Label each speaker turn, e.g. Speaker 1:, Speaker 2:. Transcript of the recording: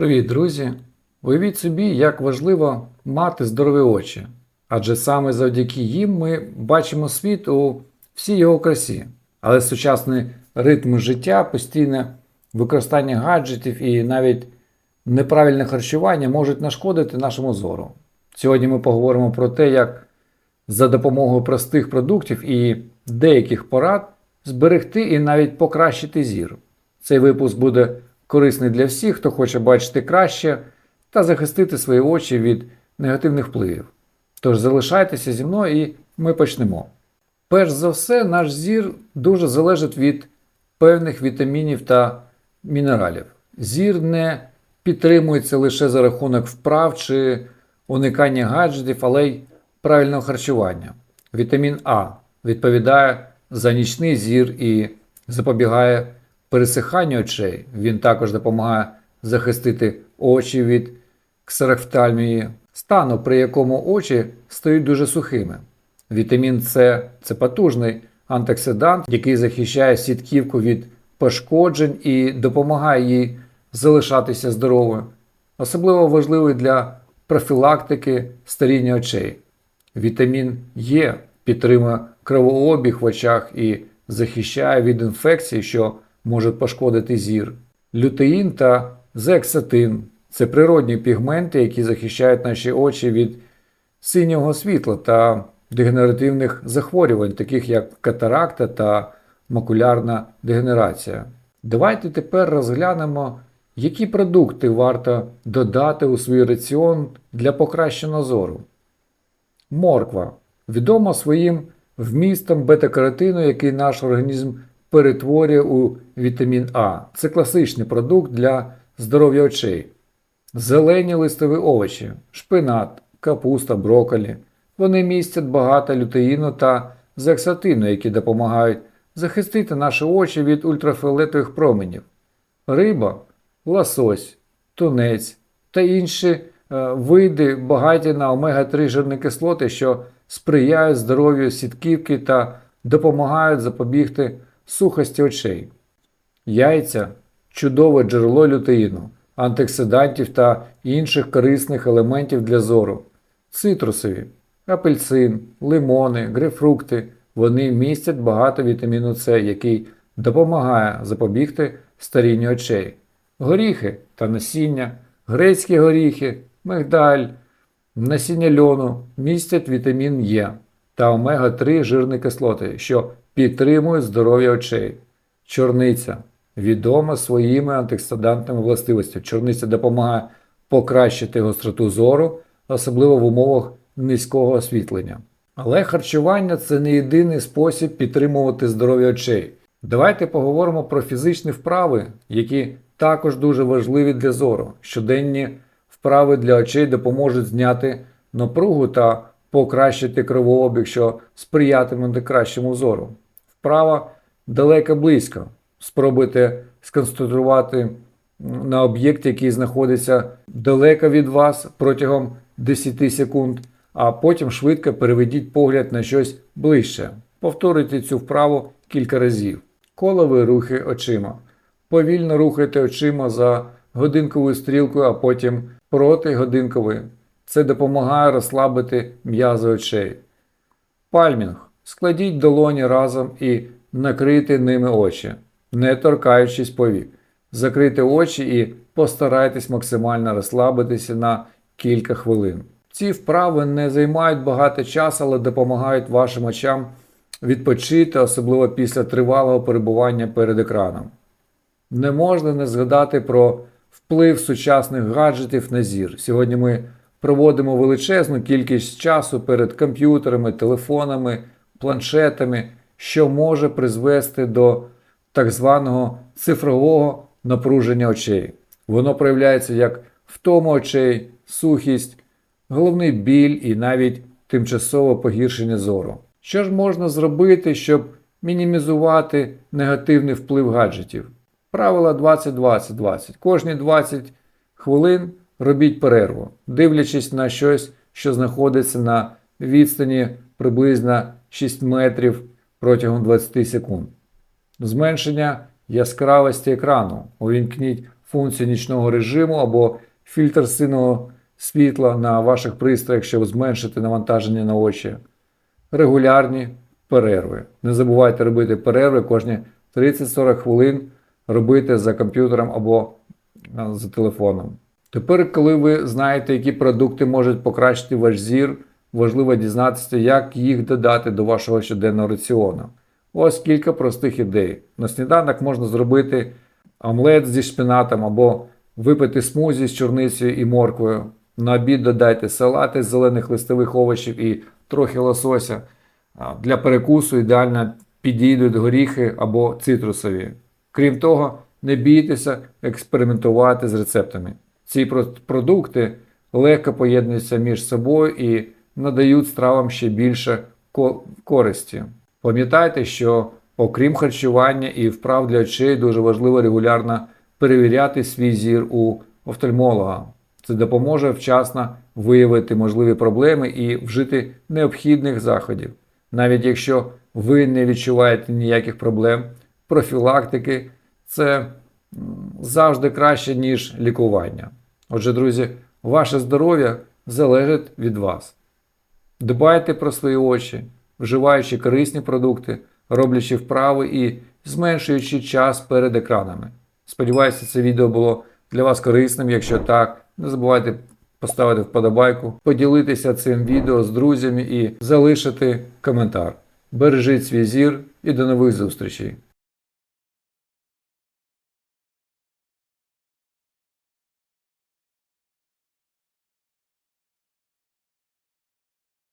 Speaker 1: Привіт, друзі! Уявіть собі, як важливо мати здорові очі, адже саме завдяки їм ми бачимо світ у всій його красі. Але сучасний ритм життя, постійне використання гаджетів і навіть неправильне харчування можуть нашкодити нашому зору. Сьогодні ми поговоримо про те, як за допомогою простих продуктів і деяких порад зберегти і навіть покращити зір. Цей випуск буде корисний для всіх, хто хоче бачити краще та захистити свої очі від негативних впливів. Тож залишайтеся зі мною і ми почнемо. Перш за все, наш зір дуже залежить від певних вітамінів та мінералів. Зір не підтримується лише за рахунок вправ чи уникання гаджетів, але й правильного харчування. Вітамін А відповідає за нічний зір і запобігає пересиханню очей. Він також допомагає захистити очі від ксерокфтальмії, стану, при якому очі стають дуже сухими. Вітамін С це потужний антиоксидант, який захищає сітківку від пошкоджень і допомагає їй залишатися здоровою. Особливо важливий для профілактики старіння очей. Вітамін Е підтримує кровообіг в очах і захищає від інфекцій, що можуть пошкодити зір. Лютеїн та зексатин це природні пігменти, які захищають наші очі від синього світла та дегенеративних захворювань, таких як катаракта та макулярна дегенерація. Давайте тепер розглянемо, які продукти варто додати у свій раціон для покращення зору. Морква відома своїм вмістом бета-каротину, який наш організм перетворює у вітамін А. Це класичний продукт для здоров'я очей. Зелені листові овочі, шпинат, капуста, брокколі. Вони містять багато лютеїну та зексатину, які допомагають захистити наші очі від ультрафіолетових променів. Риба, лосось, тунець та інші е, види багаті на омега-3 жирні кислоти, що сприяють здоров'ю сітківки та допомагають запобігти сухості очей. Яйця чудове джерело лютеїну, антиоксидантів та інших корисних елементів для зору. Цитрусові, апельсин, лимони, грейпфрукти вони містять багато вітаміну С, який допомагає запобігти старінню очей. Горіхи та насіння, грецькі горіхи, мигдаль, насіння льону містять вітамін Е та омега-3 жирні кислоти, що підтримують здоров'я очей. Чорниця відома своїми антиоксидантними властивостями. Чорниця допомагає покращити гостроту зору, особливо в умовах низького освітлення. Але харчування це не єдиний спосіб підтримувати здоров'я очей. Давайте поговоримо про фізичні вправи, які також дуже важливі для зору. Щоденні вправи для очей допоможуть зняти напругу та покращити кровообіг, що сприятиме кращому зору. Вправа далеко близько. Спробуйте сконцентрувати на об'єкті, який знаходиться далеко від вас протягом 10 секунд, а потім швидко переведіть погляд на щось ближче. Повторюйте цю вправу кілька разів. Колові рухи очима. Повільно рухайте очима за годинковою стрілкою, а потім проти годинкової. Це допомагає розслабити м'язи очей. Пальмінг. Складіть долоні разом і накрийте ними очі, не торкаючись повік. Закрийте очі і постарайтесь максимально розслабитися на кілька хвилин. Ці вправи не займають багато часу, але допомагають вашим очам відпочити, особливо після тривалого перебування перед екраном. Не можна не згадати про вплив сучасних гаджетів на зір. Сьогодні ми проводимо величезну кількість часу перед комп'ютерами, телефонами, планшетами, що може призвести до так званого цифрового напруження очей. Воно проявляється як втома очей, сухість, головний біль і навіть тимчасове погіршення зору. Що ж можна зробити, щоб мінімізувати негативний вплив гаджетів? Правило 20-20-20. Кожні 20 хвилин робіть перерву, дивлячись на щось, що знаходиться на відстані приблизно 6 метрів протягом 20 секунд. Зменшення яскравості екрану. Увімкніть функцію нічного режиму або фільтр синього світла на ваших пристроях, щоб зменшити навантаження на очі. Регулярні перерви. Не забувайте робити перерви кожні 30-40 хвилин робити за комп'ютером або за телефоном. Тепер, коли ви знаєте, які продукти можуть покращити ваш зір, важливо дізнатися, як їх додати до вашого щоденного раціону. Ось кілька простих ідей. На сніданок можна зробити омлет зі шпинатом або випити смузі з чорницею і морквою. На обід додайте салати з зелених листових овочів і трохи лосося. Для перекусу ідеально підійдуть горіхи або цитрусові. Крім того, не бійтеся експериментувати з рецептами. Ці продукти легко поєднуються між собою і надають стравам ще більше користі. Пам'ятайте, що окрім харчування і вправ для очей, дуже важливо регулярно перевіряти свій зір у офтальмолога. Це допоможе вчасно виявити можливі проблеми і вжити необхідних заходів. Навіть якщо ви не відчуваєте ніяких проблем, профілактики це завжди краще, ніж лікування. Отже, друзі, ваше здоров'я залежить від вас. Дбайте про свої очі, вживаючи корисні продукти, роблячи вправи і зменшуючи час перед екранами. Сподіваюся, це відео було для вас корисним. Якщо так, не забувайте поставити вподобайку, поділитися цим відео з друзями і залишити коментар. Бережіть свій зір і до нових зустрічей!